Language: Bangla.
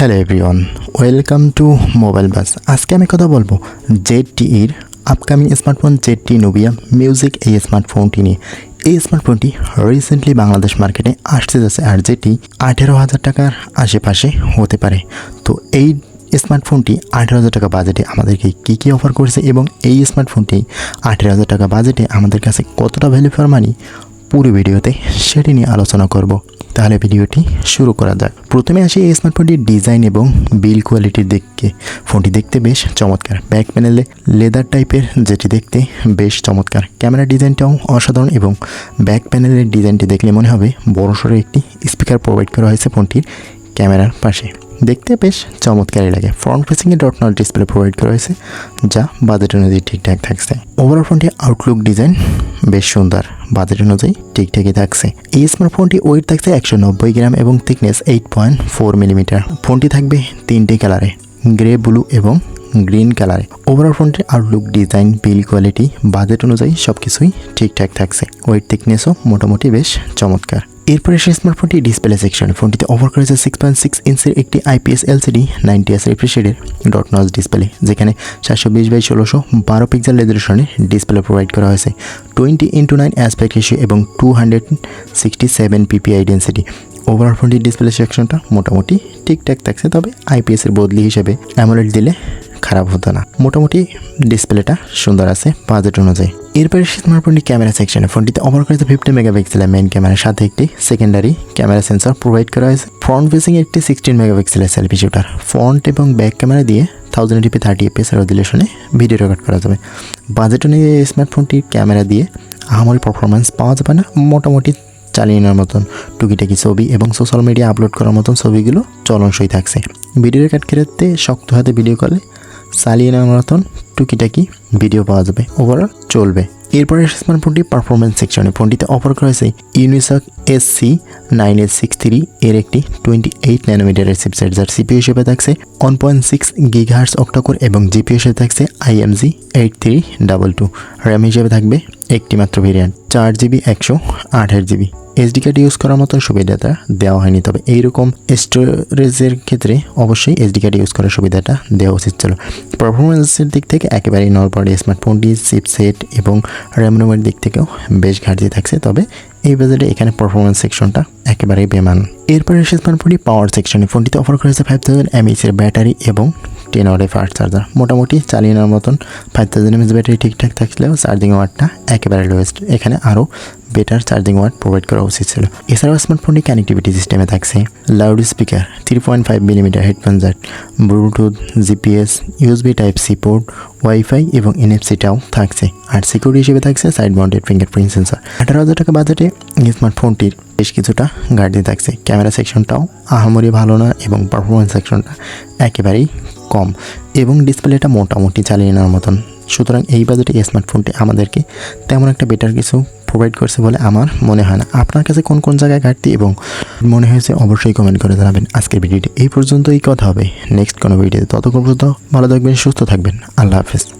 Hello everyone welcome to mobile bus আজকে আমি কথা বলব জেড টির upcoming smartphone Z T Nubia music এই স্মার্টফোনটি নিয়ে। এই স্মার্টফোনটি রিসেন্টলি বাংলাদেশ মার্কেটে আসতে যাচ্ছে আর যেটি আঠেরো হাজার টাকার আশেপাশে হতে পারে। তো এই স্মার্টফোনটি আঠেরো হাজার টাকা বাজেটে আমাদেরকে কী কী অফার করেছে এবং এই স্মার্টফোনটি আঠেরো হাজার টাকা বাজেটে আমাদের কাছে কতটা ভ্যালু ফর মানি পুরো ভিডিওতে সেটি নিয়ে আলোচনা করব। তাহলে ভিডিওটি শুরু করা যাক। প্রথমে আসি এই স্মার্টফোনটির ডিজাইন এবং বিল কোয়ালিটির দিকে ফোনটি দেখতে বেশ চমৎকার। ব্যাক প্যানেলে লেদার টাইপের যেটি দেখতে বেশ চমৎকার। ক্যামেরা ডিজাইনটাও অসাধারণ এবং ব্যাক প্যানেলের ডিজাইনটি দেখলে মনে হবে বড়সড় একটি স্পিকার প্রোভাইড করা হয়েছে ফোনটির ক্যামেরার পাশে। দেখতে বেশ চমৎকারই লাগে। ফ্রন্ট ফেসিংয়ে ডট নট ডিসপ্লে প্রোভাইড করা হয়েছে, যা বাজেট অনুযায়ী ঠিকঠাক থাকছে। ওভারঅল ফোনটি আউটলুক ডিজাইন বেশ সুন্দর বাজেট অনুযায়ী ঠিকঠাকই থাকছে। এই স্মার্টফোনটি ওয়েট থাকছে একশো নব্বই গ্রাম এবং thickness eight point four millimetre ফোনটি থাকবে তিনটে কালারে গ্রে ব্লু এবং গ্রিন কালারে ওভারঅল ফোনটির outlook design build quality budget অনুযায়ী সব কিছুই ঠিকঠাক থাকছে। ওয়েট থিকনেসও মোটামুটি বেশ চমৎকার। এরপরে সেই স্মার্টফোনটি ডিসপ্লে সেকশন ফোনটিতে অফার করেছে সিক্স পয়েন্ট সিক্স ইঞ্চের একটি আইপিএস এলসিডি নাইনটি এস রিফ্রেশেডের ডট নজ ডিসপ্লে যেখানে সাতশো বিশ বাই ষোলোশো বারো পিক্সেল রেজলিউশনের ডিসপ্লে প্রোভাইড করা হয়েছে। Twenty into nine aspect ratio এবং two hundred sixty seven PPI density overall ফোনটির ডিসপ্লে সেকশনটা মোটামুটি ঠিকঠাক থাকছে, তবে আইপিএসের বদলি হিসেবে অ্যামোলেড দিলে খারাপ হতো না। মোটামুটি ডিসপ্লেটা সুন্দর আছে বাজেট অনুযায়ী। এরপরে স্মার্টফোনটি ক্যামেরা সেকশনে। ফোনটিতে অফার করেছে ফিফটি মেগাপিক্সেলের মেইন ক্যামেরার সাথে একটি সেকেন্ডারি ক্যামেরা সেন্সর প্রোভাইড করা হয়েছে। ফ্রন্ট ফেসিং একটি সিক্সটিন মেগাপিক্সেলের সেলফি শুটার ফ্রন্ট এবং ব্যাক ক্যামেরা দিয়ে থাউজেন্ড টিপি থার্টি এপিএস রেজুলেশনে ভিডিও রেকর্ড করা যাবে। বাজেট অনুযায়ী এই স্মার্টফোনটির ক্যামেরা দিয়ে আহামরি পারফরমেন্স পাওয়া যাবে না। মোটামুটি চালিয়ে নেওয়ার মতন টুকিটাকি ছবি এবং সোশ্যাল মিডিয়া আপলোড করার মতন ছবিগুলো চলনসই থাকছে। ভিডিও রেকর্ড ক্ষেত্রে শক্ত হাতে ভিডিও কলে চালিয়ে নেওয়ার মতন টুকিটাকি ভিডিও পাওয়া যাবে ওভারঅল চলবে। এরপরে স্মার্টফোনটি পারফরমেন্স সেকশনে ফোনটিতে অফার করা হয়েছে Unisoc S C nine eight six three এর একটি টোয়েন্টি এইট ন্যানোমিটারের চিপসেট যার সিপি হিসেবে থাকছে one point six gigahertz octacore এবং জিপি হিসেবে থাকছে IMG eight three double two RAM হিসেবে থাকবে একটি মাত্র ভেরিয়েন্ট চার জিবি একশো আঠাশ জিবি এসডি কার্ড ইউজ করার মতন সুবিধাটা দেওয়া হয়নি, তবে এইরকম স্টোরেজের ক্ষেত্রে অবশ্যই এসডি কার্ড ইউজ করার সুবিধাটা দেওয়া উচিত ছিল। পারফরমেন্সের দিক থেকে একেবারেই নরপাড়ি স্মার্টফোনটি চিপসেট এবং র্যামরোমের দিক থেকেও বেশ ঘাটতি থাকছে, তবে এই বাজারে এখানে পারফরমেন্স সেকশনটা একেবারেই বেমান। এরপরে স্মার্টফোনটি পাওয়ার সেকশনে ফোনটিতে অফার করেছে ফাইভ থাউজেন্ড এমএইচের ব্যাটারি এবং টেন ওয়ার্ডের ফাস্ট চার্জার মোটামুটি চালিয়ে নেওয়ার মতন ফাইভ থাউজেন্ড এমএইচ ব্যাটারি ঠিকঠাক থাকলেও চার্জিং ওয়ার্ডটা একেবারে লোয়েস্ট এখানে আরও বেটার চার্জিং ওয়ার্ড প্রোভাইড করা উচিত ছিল। এছাড়াও স্মার্টফোনটি কানেক্টিভিটি সিস্টেমে থাকছে loud speaker three point five millimetre headphone jack Bluetooth GPS USB type C port wifi এবং এনএফসিটাও থাকছে। আর সিকিউরিটি হিসেবে থাকছে সাইড মাউন্টেড ফিঙ্গারপ্রিন্ট সেন্সর আঠারো হাজার টাকা বাজেটে স্মার্টফোনটির বেশ কিছুটা গাড়ি থাকছে। ক্যামেরা সেকশনটাও আহামরি ভালো না এবং পারফরমেন্স সেকশনটা একেবারেই কম এবং ডিসপ্লেটা মোটামুটি চালিয়ে নেওয়ার মতন। সুতরাং এই বাজেটে স্মার্টফোনটি আমাদেরকে তেমন একটা বেটার কিছু প্রোভাইড করছে বলে আমার মনে হয় না। আপনার কাছে কোন কোন জায়গায় ঘাটতি এবং মনে হয়েছে অবশ্যই কমেন্ট করে জানাবেন। আজকের ভিডিওটি এই পর্যন্তই, কথা হবে নেক্সট কোনো ভিডিওতে ততক্ষণ পর্যন্ত ভালো থাকবেন, সুস্থ থাকবেন। আল্লাহ হাফেজ।